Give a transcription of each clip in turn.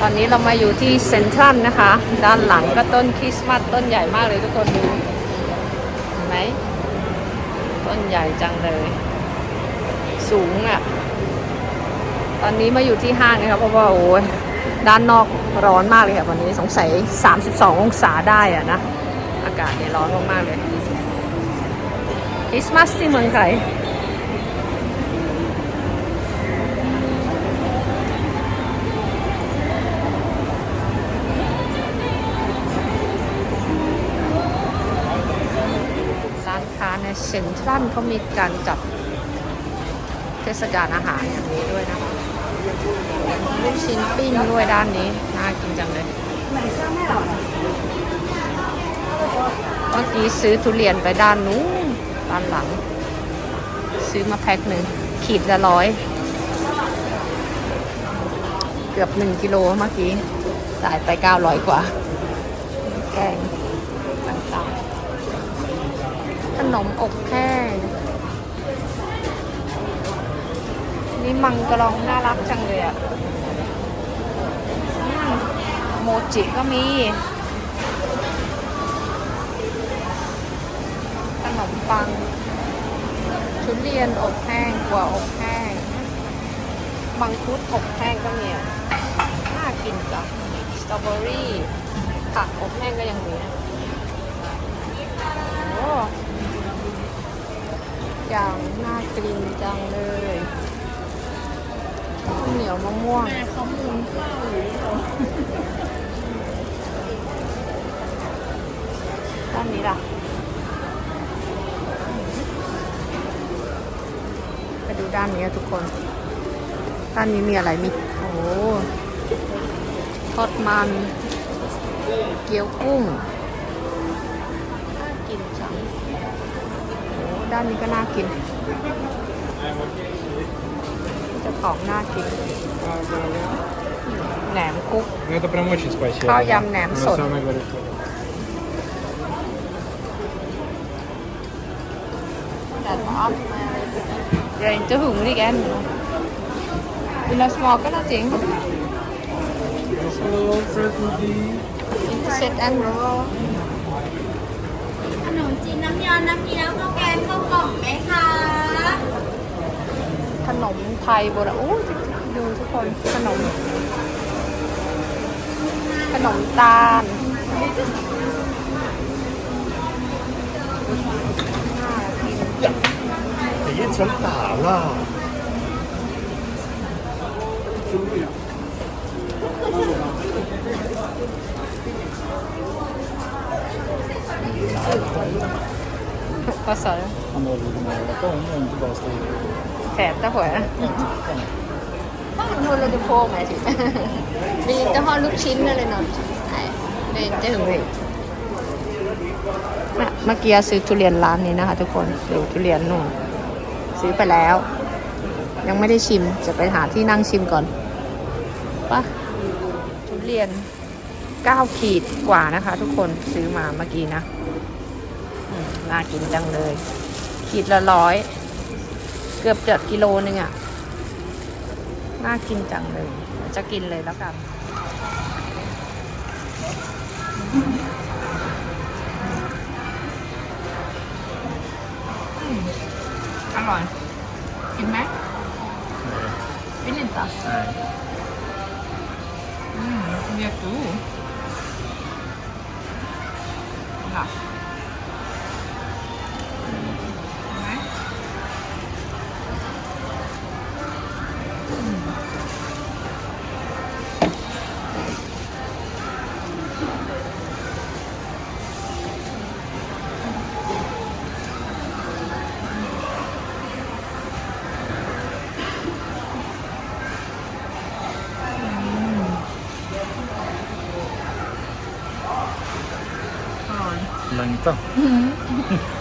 ตอนนี้เรามาอยู่ที่เซ็นทรัลนะคะ ด้านหลังก็ต้นคริสต์มาสต้นใหญ่มากเลยทุกคนดูเห็นไหมต้นใหญ่จังเลย สูงอะ่ะ ตอนนี้มาอยู่ที่ห้างนะครับเพราะว่าโอ้ยด้านนอกร้อนมากเลยค่ะวันนี้สงสัย 32 องศาได้อะนะ อากาศเนี่ยร้อนมากๆเลยคริสต์มาสที่เมืองไทย เซ็นทรัลเขามีการจัดเทศกาลอาหารอย่างนี้ด้วยนะคะลูกชิ้นปิ้งด้วยด้านนี้ น่ากินจังเลยเมื่อกี้ซื้อทุเรียนไปด้านนู้นด้านหลัง ซื้อมาแพ็คหนึ่ง ขีดละร้อย เกือบหนึ่งกิโลเมื่อกี้จ่ายไปเก้าร้อยกว่า แกงต่างๆ ข นมอบแห้งนี่มังกรองน่ารักจังเลยอะอืมโมจิก็มีขนมปังทุเรียนอบแห้งกัวอบแห้งมังคุดอบแห้งก็มีน่ากินจ้ะสตรอเบอรี่ผักอบแห้งก็ยังมีนะโอ้ อย่างน่ากินจังเลยข้าวเหนียวมะม่วงแม่เขามูลข้าวหรือเปล่าด้านนี้ล่ะไปดูด้านนี้อะทุกคน ด้านนี้มีอะไรมีโอ้โหทอดมัน เกี๊ยวกุ้ง ด้านนี้ก็น่ากินเจะของน่ากิน แหนมคุก Ну это прям очень спасибо. Хao ям нэм Оно сот. самое горячее. เดี๋ยวจะหึงนี่แกนวิลาสมอลก็น่าจริง อินเตอร์เซ็ตแอนด์โร ข นมจีนน้ำยา น้ำเงี้ยวข้าวแกงข้าวกล่องไหมคะ ขนมไทยโบราณโอ้ยดูทุกคนขนม ขนมตาลน่ากิน 你一想打啦， ก็ส Vad sa du? Han håller på med inte bara skriver. Täta på er? Ja, tittarna. Vad håller du på med? Typ? Vill inte ha luktskinn eller något? Nej, det är inte hungrig. เมื่อกี้ซื้อทุเรียนร้านนี้นะคะทุกคนดูทุเรียนนู่น ซื้อไปแล้ว ยังไม่ได้ชิมจะไปหาที่นั่งชิมก่อนปะทุเรียน9ขีดกว่านะคะ ทุกคนซื้อมาเมื่อกี้นะ น่ากินจังเลย ขีดละร้อย เกือบเจ็ดกิโลนึงอะ่ะ น่ากินจังเลย จะกินเลยแล้วกันอร่อย กินไหมไม่เล่นต่ออืมเรียกดูค่ะ 올라니까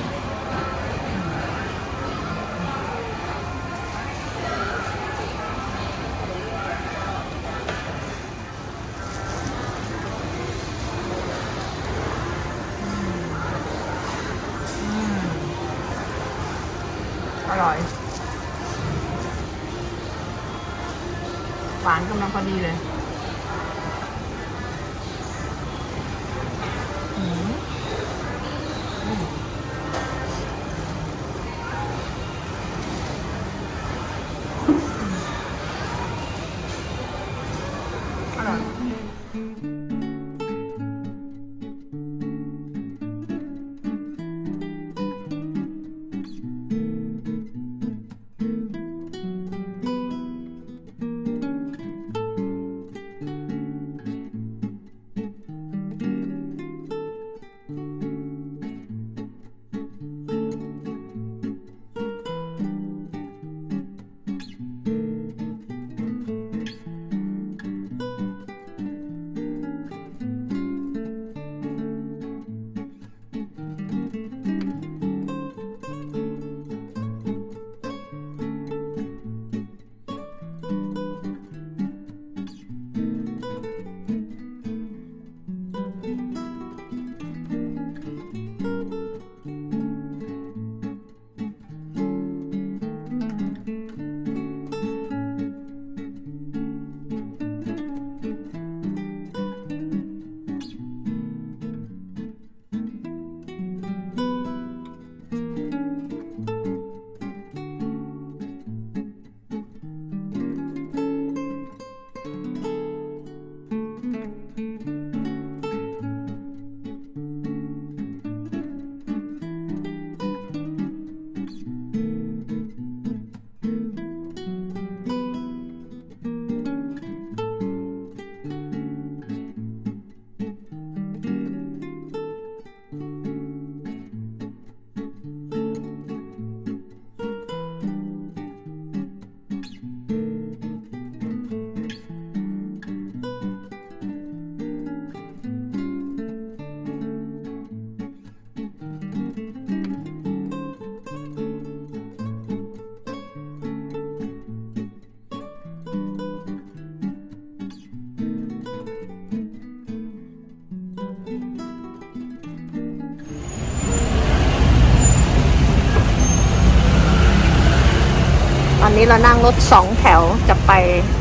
อนนี้เรานั่งรถสองแถวจะไป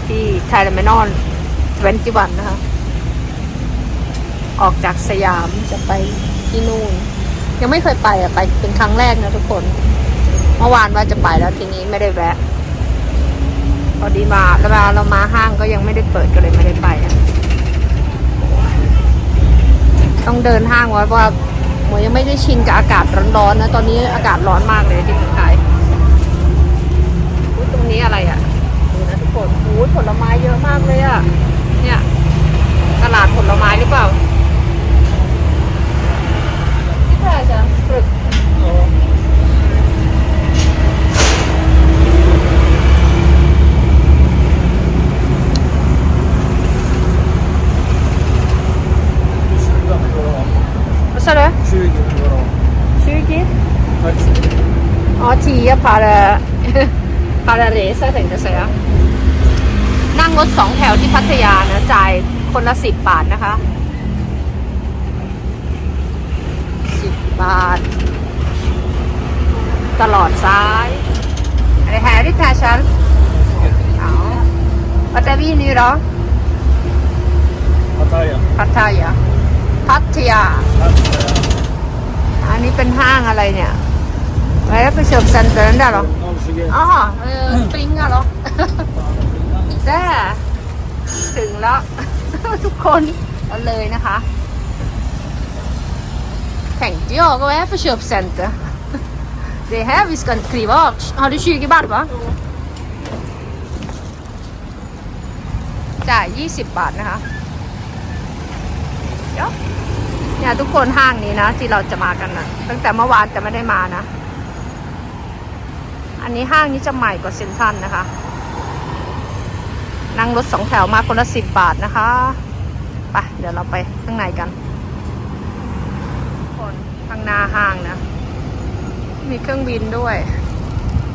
ที่ไทยแมนอนเวนจิวันนะคะ ออกจากสยามจะไปที่นู่น ยังไม่เคยไปอะไปเป็นครั้งแรกนะทุกคน เมื่อวานว่าจะไปแล้วทีนี้ไม่ได้แวะ พอดีมาแล้วเวลาเรามาห้างก็ยังไม่ได้เปิดก็เลยไม่ได้ไปอะต้องเดินห้างว้เพราะว่าหมวยยังไม่ได้ชินกับอากาศร้อนๆนะ ตอนนี้อากาศร้อนมากเลยที่เมืองไทย อุ๊ย ตรงนี้อะไรอะดูนะทุกคนโอ้ยผลไม้เยอะมากเลยอะ เนี่ยตลาดผลไม้หรือเปล่าที่แพร่จะฝึก20 euro. Vad sa du? 20 euro. 20? Tack. Ja, 10 per, per resa tänkte jag säga นั่งรถสองแถวที่พัทยานะจ่ายคนละสิบบาทนะคะสิบบาท ตลอดซ้ายอะไรแฮร์รี่แพชชั่นเอาปัตตานีนี่เหรอ Pattaya. พัทยา พัทยา Pattaya. อันนี้เป็นห้างอะไรเนี่ยอะไรนะไปเชิมเซ็นเตอร์นั่นได้เหรอ 021. อ๋อเออปริงอะเหรอแจ้ถึงแล้ว ทุกคนเอาเลยนะคะ Tänkte jag, vad är det för köpcenter? Det är här vi ska kliva av. Har du 20 baht va? จ่าย 20 บาทนะคะเยวเนี่ยทุกคนห้างนี้นะ ที่เราจะมากันนะตั้งแต่เมื่อวานจะไม่ได้มานะ อันนี้ห้างนี้จะใหม่กว่าเซ็นทรัลนะคะ นั่งรถสองแถวมาคนละสิบบาทนะคะไปเดี๋ยวเราไปข้างในกัน คนข้างหน้าห้างนะ มีเครื่องบินด้วย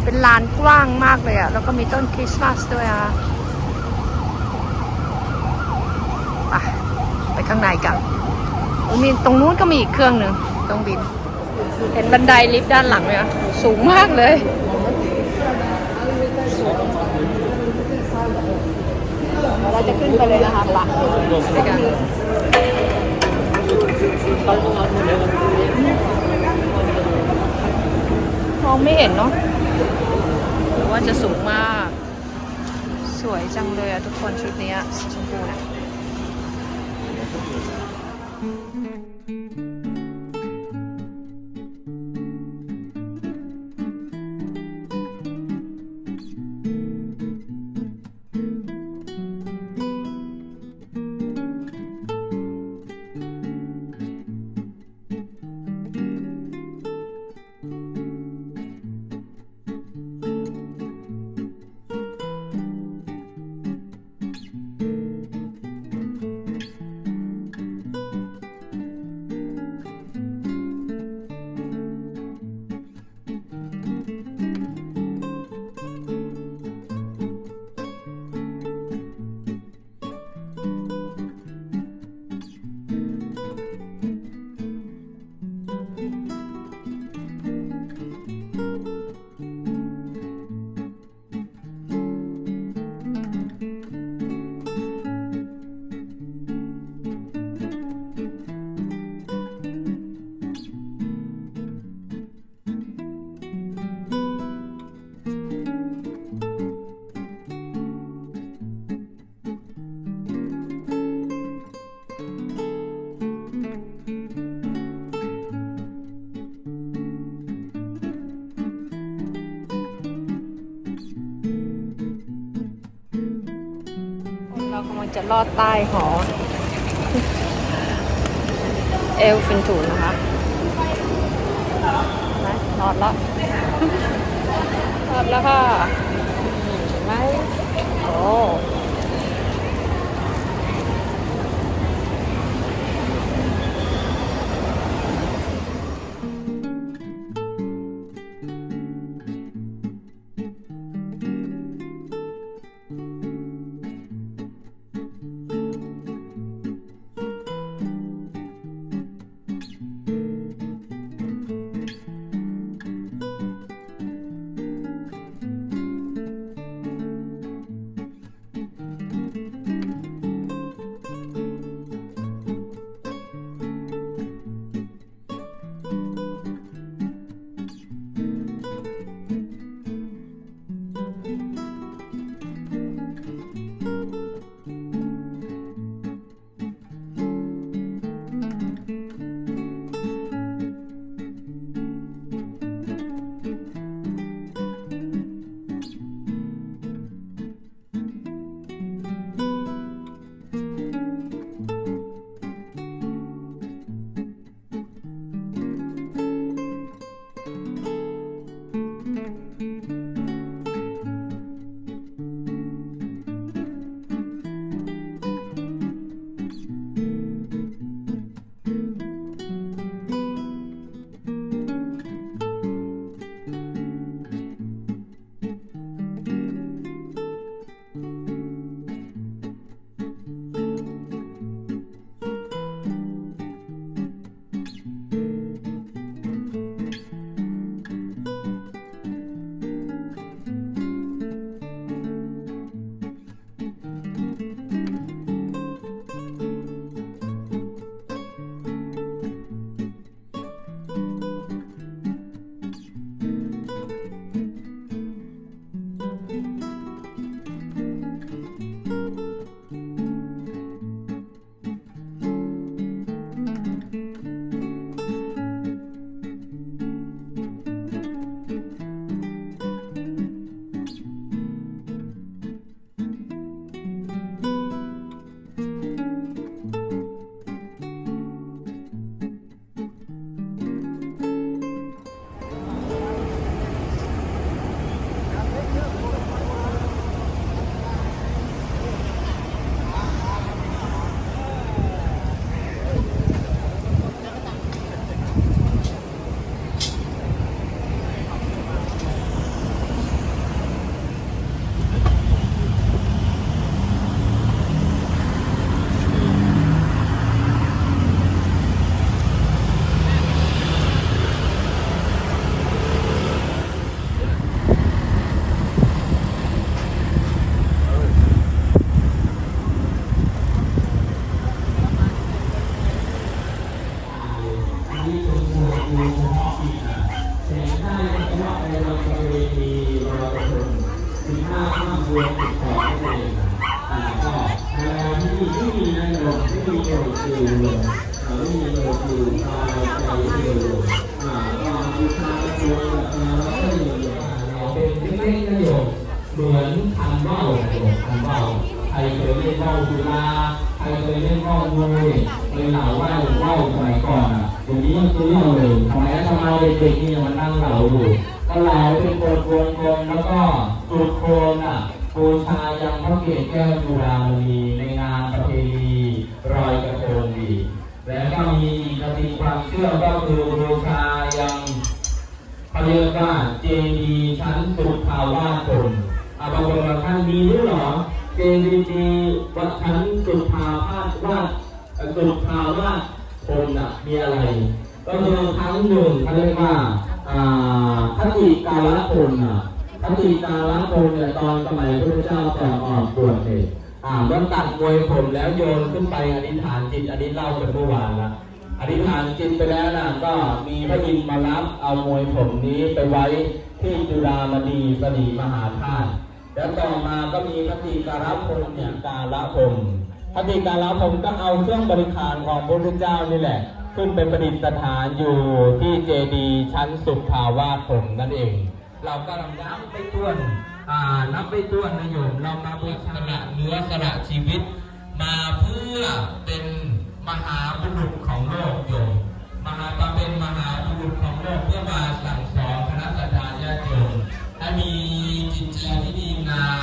เป็นลานกว้างมากเลยอะแล้วก็มีต้นคริสต์มาสด้วยอะไปไปข้างในกันมีตรงนู้นก็มีอีกเครื่องหนึ่งเครื่องบิน เห็นบันไดลิฟต์ด้านหลังไหมคะสูงมากเลย เราจะขึ้นไปเลยนะคะปะมองไม่เห็นเนาะหรือว่าจะสูงมาก สวยจังเลยอะทุกคนชุดเนี้ยสีชมพูเนะเร จะลอดใต้หอ เอลฟินทูนะคะนะลอดแล้วลอดแล้วค่ะเห็นไหมโอ้ อนคันว่าวโยมคันว่าวใครเคยเล่นว่าวจุฬาใครเคยเล่นว่าวงูเคยเหล่าว่าวว่าวสมัยก่อนอะเดี๋ยวนี้ยังซื้อเอาเลยทำไมทำไมเด็กๆนี่มันนั่งเหล่าอยู่ก็เหล่าเป็นกดวงๆแล้วก็จุดโคนอะ บูชายังพระเกศแก้วจุฬามณีในงานประเพณีรอยกระทงอีแล้วก็มีอีกมีความเชื่อก็คือบูชายังเขาเรียกว่าเจดีชั้นสุทาวาสพลอาบางคนบางท่านมีด้วยเหรอเจดีวัดชั้นสุทาวาสวาสสุทาวาสพลน่ะมีอะไร ก็คือครั้งหนึ่งเขาเรียกว่าอ่าคติกาลพลน่ะ ปฏิกาลพลเนี่ยตอนสมัยพระเจ้าก่อนออกบวชเนี่ยอ่าเมื่อตัดมวยผมแล้วโยนขึ้นไปอธิษฐานจิตอันนี้เล่ากันเมื่อวานละอธิษฐานจิตไปแล้วนะก็มีพระอินทร์มารับเอามวยผมนี้ไปไว้ที่จุฬามณีสนีมหาธาตุแล้วต่อมาก็มีพระติกาลพลเนี่ยกาลพลพระติกาลพลก็เอาเครื่องบริขารของพระพุทธเจ้านี่แหละ ขึ้นไปประดิษฐานอยู่ที่เจดีย์ชั้นสุทธาวาสผมนั่นเอง เรากำลังนับไปต้วนอ่านับไปต้วนนะโยม เรามาบูชาละเนื้อสละชีวิต มาเพื่อเป็นมหาบุรุษของโลกโยม มหามาเป็นมหาบุรุษของโลกเพื่อมาสั่งสอนคณะสัตยาญาติโยมให้มีจิตใจที่ดีงาม